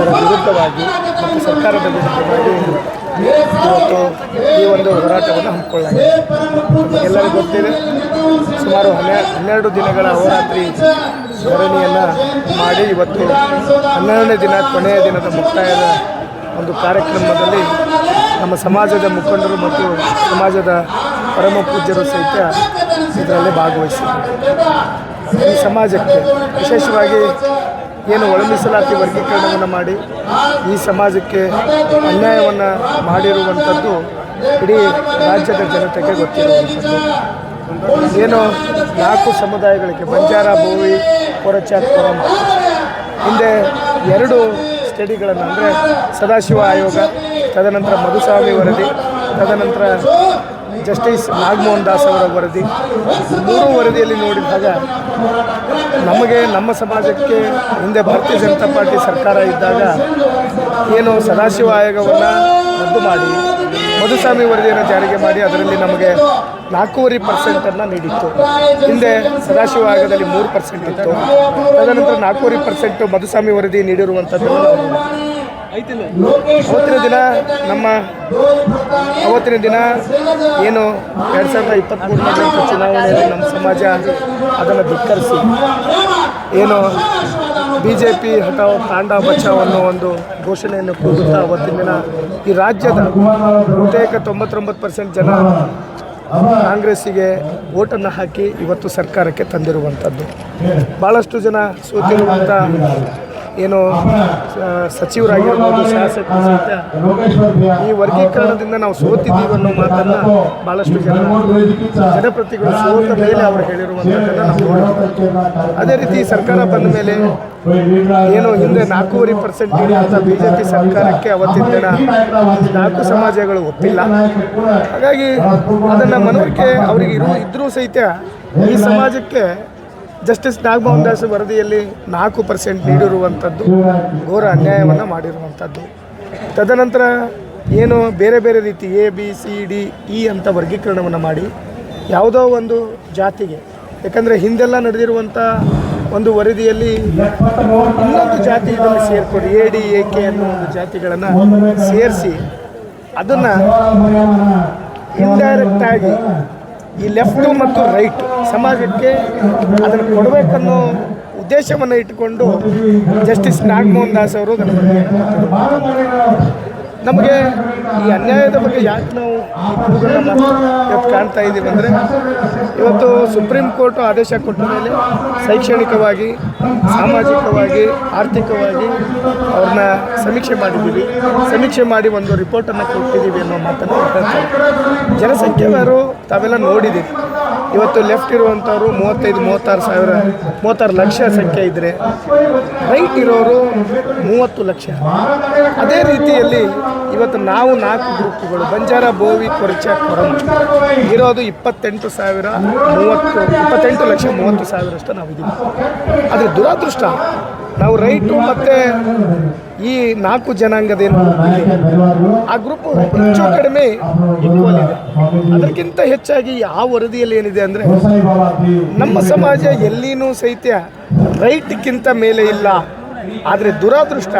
ವಿರುದ್ಧವಾಗಿ ಮತ್ತು ಸರ್ಕಾರದ ಇವತ್ತು ಈ ಒಂದು ಹೋರಾಟವನ್ನು ಹಮ್ಮಿಕೊಳ್ಳಲಾಗಿದೆ. ಎಲ್ಲರಿಗೂ ಗೊತ್ತಿದೆ, ಸುಮಾರು ಹನ್ನೆ ಹನ್ನೆರಡು ದಿನಗಳ ಹೋರಾತ್ರಿ ಧರಣಿಯನ್ನು ಮಾಡಿ ಇವತ್ತು ಹನ್ನೆರಡನೇ ದಿನ, ಕೊನೆಯ ದಿನದ ಮುಕ್ತಾಯದ ಒಂದು ಕಾರ್ಯಕ್ರಮದಲ್ಲಿ ನಮ್ಮ ಸಮಾಜದ ಮುಖಂಡರು ಮತ್ತು ಸಮಾಜದ ಪರಮ ಪೂಜ್ಯರು ಸಹಿತ ಇದರಲ್ಲಿ ಭಾಗವಹಿಸಿದ್ದಾರೆ. ಈ ಸಮಾಜಕ್ಕೆ ವಿಶೇಷವಾಗಿ ಏನು ಒಳ ಮೀಸಲಾತಿ ವರ್ಗೀಕರಣವನ್ನು ಮಾಡಿ ಈ ಸಮಾಜಕ್ಕೆ ಅನ್ಯಾಯವನ್ನು ಮಾಡಿರುವಂಥದ್ದು ಇಡೀ ರಾಜ್ಯದ ಜನತೆಗೆ ಗೊತ್ತಿರುವಂಥದ್ದು. ಏನು ನಾಲ್ಕು ಸಮುದಾಯಗಳಿಗೆ ಬಂಜಾರ ಬೋವಿ ಕೊರಚಾತ್ ಕೊರಮ ಹಿಂದೆ ಎರಡು ಸ್ಟಡಿಗಳನ್ನು ಅಂದರೆ ಸದಾಶಿವ ಆಯೋಗ, ತದನಂತರ ಮಧುಸ್ವಾಮಿ ವರದಿ, ತದನಂತರ ಜಸ್ಟಿಸ್ ನಾಗಮೋಹನ್ ದಾಸ್ ಅವರ ವರದಿ ಮೂರು ವರದಿಯಲ್ಲಿ ನೋಡಿದಾಗ ನಮಗೆ ನಮ್ಮ ಸಮಾಜಕ್ಕೆ ಹಿಂದೆ ಭಾರತೀಯ ಜನತಾ ಪಾರ್ಟಿ ಸರ್ಕಾರ ಇದ್ದಾಗ ಏನು ಸದಾಶಿವ ಆಯೋಗವನ್ನು ರದ್ದು ಮಾಡಿ, ಮಧುಸ್ವಾಮಿ ವರದಿಯನ್ನು ಜಾರಿಗೆ ಮಾಡಿ ಅದರಲ್ಲಿ ನಮಗೆ ನಾಲ್ಕೂವರೆ ಪರ್ಸೆಂಟನ್ನು ನೀಡಿತ್ತು ಹಿಂದೆ ಸದಾಶಿವ ಆಯೋಗದಲ್ಲಿ ಮೂರು ಪರ್ಸೆಂಟ್ ಇತ್ತು ತದನಂತರ ನಾಲ್ಕೂವರೆ ಪರ್ಸೆಂಟು ಮಧುಸ್ವಾಮಿ ವರದಿ ನೀಡಿರುವಂಥದ್ದನ್ನು. ಅವತ್ತಿನ ದಿನ ನಮ್ಮ ಅವತ್ತಿನ ದಿನ ಏನು ಎರಡು ಸಾವಿರದ ಇಪ್ಪತ್ತ್ಮೂರನೇ ಚುನಾವಣೆಯಲ್ಲಿ ನಮ್ಮ ಸಮಾಜ ಅದನ್ನು ಧಿಕ್ಕರಿಸಿ. ಏನು ಬಿ ಜೆ ಪಿ ಹಠಾವ್ ತಾಂಡ ಬಚಾವ್ ಅನ್ನೋ ಒಂದು ಘೋಷಣೆಯನ್ನು ಕೂಗುತ್ತಾ ಅವತ್ತಿನ ದಿನ ಈ ರಾಜ್ಯದ ಬಹುತೇಕ ತೊಂಬತ್ತೊಂಬತ್ತು ಪರ್ಸೆಂಟ್ ಜನ ಕಾಂಗ್ರೆಸ್ಸಿಗೆ ಓಟನ್ನು ಹಾಕಿ ಇವತ್ತು ಸರ್ಕಾರಕ್ಕೆ ತಂದಿರುವಂಥದ್ದು. ಭಾಳಷ್ಟು ಜನ ಸೋತಿರುವಂಥ ಏನು ಸಚಿವರಾಗಿರ್ಬೋದು, ಶಾಸಕರು ಸಹಿತ ಈ ವರ್ಗೀಕರಣದಿಂದ ನಾವು ಸೋತಿದ್ದೀವಿ ಅನ್ನೋ ಮಾತನ್ನು ಭಾಳಷ್ಟು ಜನ ಜನಪ್ರತಿಗಳು ಸೋತ ಮೇಲೆ ಅವರು ಹೇಳಿರುವಂಥದ್ದನ್ನು ಅದೇ ರೀತಿ ಸರ್ಕಾರ ಬಂದ ಮೇಲೆ ಏನು ಹಿಂದೆ ನಾಲ್ಕೂವರೆ ಪರ್ಸೆಂಟ್ ನೀಡಿದಂಥ ಬಿ ಜೆ ಪಿ ಸರ್ಕಾರಕ್ಕೆ ಅವತ್ತಿನ ದಿನ ನಾಲ್ಕು ಸಮಾಜಗಳು ಒಪ್ಪಿಲ್ಲ. ಹಾಗಾಗಿ ಅದನ್ನು ಮನವರಿಕೆ ಅವರಿಗೆ ಇರು ಇದ್ರೂ ಸಹಿತ ಈ ಸಮಾಜಕ್ಕೆ ಜಸ್ಟಿಸ್ ನಾಗಮೋಹನ್ ದಾಸ್ ವರದಿಯಲ್ಲಿ ನಾಲ್ಕು ಪರ್ಸೆಂಟ್ ನೀಡಿರುವಂಥದ್ದು ಘೋರ ಅನ್ಯಾಯವನ್ನು ಮಾಡಿರುವಂಥದ್ದು. ತದನಂತರ ಏನು ಬೇರೆ ಬೇರೆ ರೀತಿ A B C D E ಅಂತ ವರ್ಗೀಕರಣವನ್ನು ಮಾಡಿ ಯಾವುದೋ ಒಂದು ಜಾತಿಗೆ, ಯಾಕಂದರೆ ಹಿಂದೆಲ್ಲ ನಡೆದಿರುವಂಥ ಒಂದು ವರದಿಯಲ್ಲಿ ಇನ್ನೊಂದು ಜಾತಿ ಇದನ್ನು ಸೇರ್ಕೊಡಿ ಎ ಡಿ ಎ ಕೆ ಅನ್ನೋ ಒಂದು ಜಾತಿಗಳನ್ನು ಸೇರಿಸಿ ಅದನ್ನು ಇಂಡೈರೆಕ್ಟ್ ಆಗಿ ಈ ಲೆಫ್ಟು ಮತ್ತು ರೈಟ್ ಸಮಾಜಕ್ಕೆ ಅದನ್ನು ಕೊಡಬೇಕನ್ನೋ ಉದ್ದೇಶವನ್ನು ಇಟ್ಟುಕೊಂಡು ಜಸ್ಟಿಸ್ ನಾಗಮೋಹನ್ ದಾಸ್ ಅವರು ಅದನ್ನು ನಮಗೆ ಈ ಅನ್ಯಾಯದ ಬಗ್ಗೆ ಯಾಕೆ ನಾವು ಇವತ್ತು ಕಾಣ್ತಾ ಇದ್ದೀವಿ ಅಂದರೆ ಇವತ್ತು ಸುಪ್ರೀಂ ಕೋರ್ಟ್ ಆದೇಶ ಕೊಟ್ಟ ಮೇಲೆ ಶೈಕ್ಷಣಿಕವಾಗಿ, ಸಾಮಾಜಿಕವಾಗಿ, ಆರ್ಥಿಕವಾಗಿ ಅವ್ರನ್ನ ಸಮೀಕ್ಷೆ ಮಾಡಿದ್ದೀವಿ. ಸಮೀಕ್ಷೆ ಮಾಡಿ ಒಂದು ರಿಪೋರ್ಟನ್ನು ಕೊಟ್ಟಿದ್ದೀವಿ ಅನ್ನೋ ಮಾತನ್ನು ಜನಸಂಖ್ಯೆಯವರು ತಾವೆಲ್ಲ ನೋಡಿದ್ದೀವಿ ಇವತ್ತು ಲೆಫ್ಟ್ ಇರುವಂಥವ್ರು ಮೂವತ್ತೈದು, ಮೂವತ್ತಾರು ಸಾವಿರ, ಮೂವತ್ತಾರು ಲಕ್ಷ ಸಂಖ್ಯೆ ಇದ್ದರೆ ರೈಟ್ ಇರೋರು ಮೂವತ್ತು ಲಕ್ಷ. ಅದೇ ರೀತಿಯಲ್ಲಿ ಇವತ್ತು ನಾವು ನಾಲ್ಕು ಗ್ರೂಪ್ಗಳು, ಬಂಜಾರ, ಬೋವಿ, ಕೊರಚ, ಕೊರಂ ಇರೋದು ಇಪ್ಪತ್ತೆಂಟು ಸಾವಿರ, ಮೂವತ್ತು, ಇಪ್ಪತ್ತೆಂಟು ಲಕ್ಷ ಮೂವತ್ತು ಸಾವಿರಷ್ಟು ನಾವು ಇದ್ದೀವಿ ಆದರೆ ದುರಾದೃಷ್ಟ, ನಾವು ರೈಟು ಮತ್ತು ಈ ನಾಲ್ಕು ಜನಾಂಗದ ಏನು ಆ ಗ್ರೂಪ್ ಹೆಚ್ಚು ಕಡಿಮೆ ಅದಕ್ಕಿಂತ ಹೆಚ್ಚಾಗಿ ಯಾವ ವರದಿಯಲ್ಲಿ ಏನಿದೆ ಅಂದರೆ ನಮ್ಮ ಸಮಾಜ ಎಲ್ಲಿನೂ ಸಹಿತ ರೈಟ್ಗಿಂತ ಮೇಲೆ ಇಲ್ಲ. ಆದರೆ ದುರಾದೃಷ್ಟ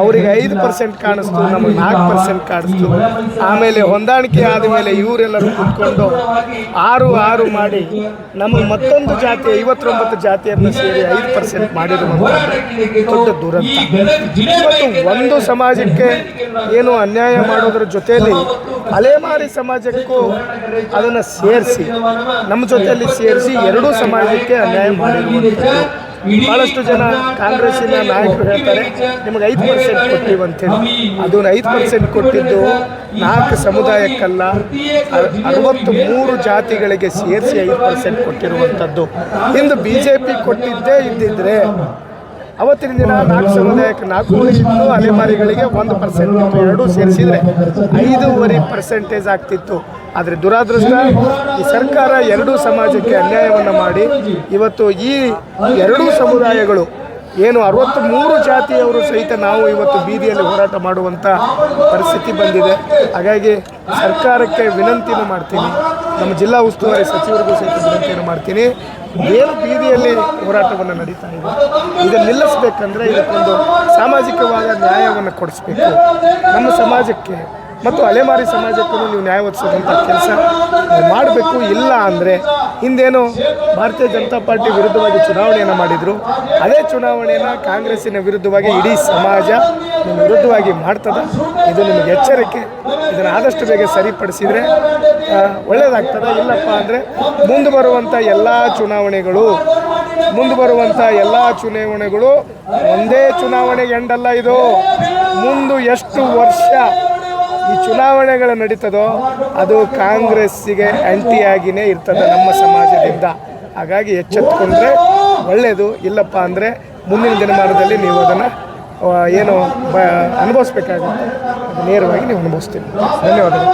ಅವರಿಗೆ ಐದು ಪರ್ಸೆಂಟ್ ಕಾಣಿಸ್ತು, ನಮಗೆ ನಾಲ್ಕು ಪರ್ಸೆಂಟ್ ಕಾಣಿಸ್ತು. ಆಮೇಲೆ ಹೊಂದಾಣಿಕೆ ಆದಮೇಲೆ ಇವರೆಲ್ಲರೂ ಕುತ್ಕೊಂಡು ಆರು ಆರು ಮಾಡಿ ನಮಗೆ ಮತ್ತೊಂದು ಜಾತಿ, ಐವತ್ತೊಂಬತ್ತು ಜಾತಿಯನ್ನು ಸೇರಿ ಐದು ಪರ್ಸೆಂಟ್ ಮಾಡಿರುವಂಥ ದೊಡ್ಡ ದುರಂತ. ಇವತ್ತು ಒಂದು ಸಮಾಜಕ್ಕೆ ಏನು ಅನ್ಯಾಯ ಮಾಡೋದ್ರ ಜೊತೆಯಲ್ಲಿ ಅಲೆಮಾರಿ ಸಮಾಜಕ್ಕೂ ಅದನ್ನು ಸೇರಿಸಿ ನಮ್ಮ ಜೊತೆಯಲ್ಲಿ ಸೇರಿಸಿ ಎರಡೂ ಸಮಾಜಕ್ಕೆ ಅನ್ಯಾಯ ಮಾಡಿರುವಂಥದ್ದು. ಭಾಳಷ್ಟು ಜನ ಕಾಂಗ್ರೆಸ್ಸಿನ ನಾಯಕರು ಹೇಳ್ತಾರೆ ನಿಮಗೆ ಐದು ಪರ್ಸೆಂಟ್ ಕೊಟ್ಟಿವಿ ಅದು ಅದನ್ನು ಐದು ಪರ್ಸೆಂಟ್ ಕೊಟ್ಟಿದ್ದು ನಾಲ್ಕು ಸಮುದಾಯಕ್ಕಲ್ಲ ಅರವತ್ತು ಮೂರು ಜಾತಿಗಳಿಗೆ ಸೇರಿಸಿ ಐದು ಪರ್ಸೆಂಟ್ ಕೊಟ್ಟಿರುವಂಥದ್ದು. ಇಂದು ಬಿ ಜೆ ಪಿ ಕೊಟ್ಟಿದ್ದೇ ಇದ್ದಿದ್ರೆ ಅವತ್ತಿನ ದಿನ ನಾಲ್ಕು ಸಮುದಾಯಕ್ಕೆ ನಾಲ್ಕು ಇತ್ತು. ಅಲೆಮಾರಿಗಳಿಗೆ ಒಂದು ಪರ್ಸೆಂಟ್ ಎರಡೂ ಸೇರಿಸಿದರೆ ಐದೂವರೆ ಪರ್ಸೆಂಟೇಜ್ ಆಗ್ತಿತ್ತು. ಆದರೆ ದುರಾದೃಷ್ಟ, ಈ ಸರ್ಕಾರ ಎರಡೂ ಸಮಾಜಕ್ಕೆ ಅನ್ಯಾಯವನ್ನು ಮಾಡಿ, ಇವತ್ತು ಈ ಎರಡೂ ಸಮುದಾಯಗಳು ಏನು ಅರವತ್ತು ಮೂರು ಜಾತಿಯವರು ಸಹಿತ ನಾವು ಇವತ್ತು ಬೀದಿಯಲ್ಲಿ ಹೋರಾಟ ಮಾಡುವಂಥ ಪರಿಸ್ಥಿತಿ ಬಂದಿದೆ. ಹಾಗಾಗಿ ಸರ್ಕಾರಕ್ಕೆ ವಿನಂತಿನೂ ಮಾಡ್ತೀನಿ. ನಮ್ಮ ಜಿಲ್ಲಾ ಉಸ್ತುವಾರಿ ಸಚಿವರಿಗೂ ಸಹಿತ ವಿನಂತಿಯನ್ನು ಮಾಡ್ತೀನಿ? ಏನು ಬೀದಿಯಲ್ಲಿ ಹೋರಾಟವನ್ನು ನಡೀತಾ ಇದೆ? ಇದನ್ನು ನಿಲ್ಲಿಸ್ಬೇಕಂದ್ರೆ ಇದಕ್ಕೊಂದು ಸಾಮಾಜಿಕವಾದ ನ್ಯಾಯವನ್ನು ಕೊಡಿಸ್ಬೇಕು. ನಮ್ಮ ಸಮಾಜಕ್ಕೆ ಮತ್ತು ಅಲೆಮಾರಿ ಸಮಾಜಕ್ಕೂ ನೀವು ನ್ಯಾಯ ಒದಿಸೋದಂಥ ಕೆಲಸ ಮಾಡಬೇಕು. ಇಲ್ಲ ಅಂದರೆ ಹಿಂದೇನು ಭಾರತೀಯ ಜನತಾ ಪಾರ್ಟಿ ವಿರುದ್ಧವಾಗಿ ಚುನಾವಣೆಯನ್ನು ಮಾಡಿದರು. ಅದೇ ಚುನಾವಣೆಯನ್ನು ಕಾಂಗ್ರೆಸ್ಸಿನ ವಿರುದ್ಧವಾಗಿ ಇಡೀ ಸಮಾಜ ವಿರುದ್ಧವಾಗಿ ಮಾಡ್ತದೆ. ಇದು ನಿಮಗೆ ಎಚ್ಚರಿಕೆ. ಇದನ್ನು ಆದಷ್ಟು ಬೇಗ ಸರಿಪಡಿಸಿದರೆ ಒಳ್ಳೆಯದಾಗ್ತದೆ ಇಲ್ಲಪ್ಪ ಅಂದರೆ ಮುಂದೆ ಬರುವಂಥ ಎಲ್ಲ ಚುನಾವಣೆಗಳು ಮುಂದೆ ಬರುವಂಥ ಎಲ್ಲ ಚುನಾವಣೆಗಳು ಒಂದೇ ಚುನಾವಣೆ ಎಂಡಲ್ಲ ಇದು. ಮುಂದೆ ಎಷ್ಟು ವರ್ಷ ಈ ಚುನಾವಣೆಗಳು ನಡೀತದೋ ಅದು ಕಾಂಗ್ರೆಸ್ಸಿಗೆ ಆ್ಯಂಟಿಯಾಗಿಯೇ ಇರ್ತದೆ ನಮ್ಮ ಸಮಾಜದಿಂದ. ಹಾಗಾಗಿ ಎಚ್ಚೆತ್ತುಕೊಂಡ್ರೆ ಒಳ್ಳೆಯದು ಇಲ್ಲಪ್ಪ ಅಂದರೆ ಮುಂದಿನ ದಿನಮಾನದಲ್ಲಿ ನೀವು ಅದನ್ನು ಏನು ಅನುಭವಿಸ್ಬೇಕಾಗುತ್ತೆ. ನೇರವಾಗಿ ನೀವು ಅನುಭವಿಸ್ತೀವಿ ಧನ್ಯವಾದಗಳು.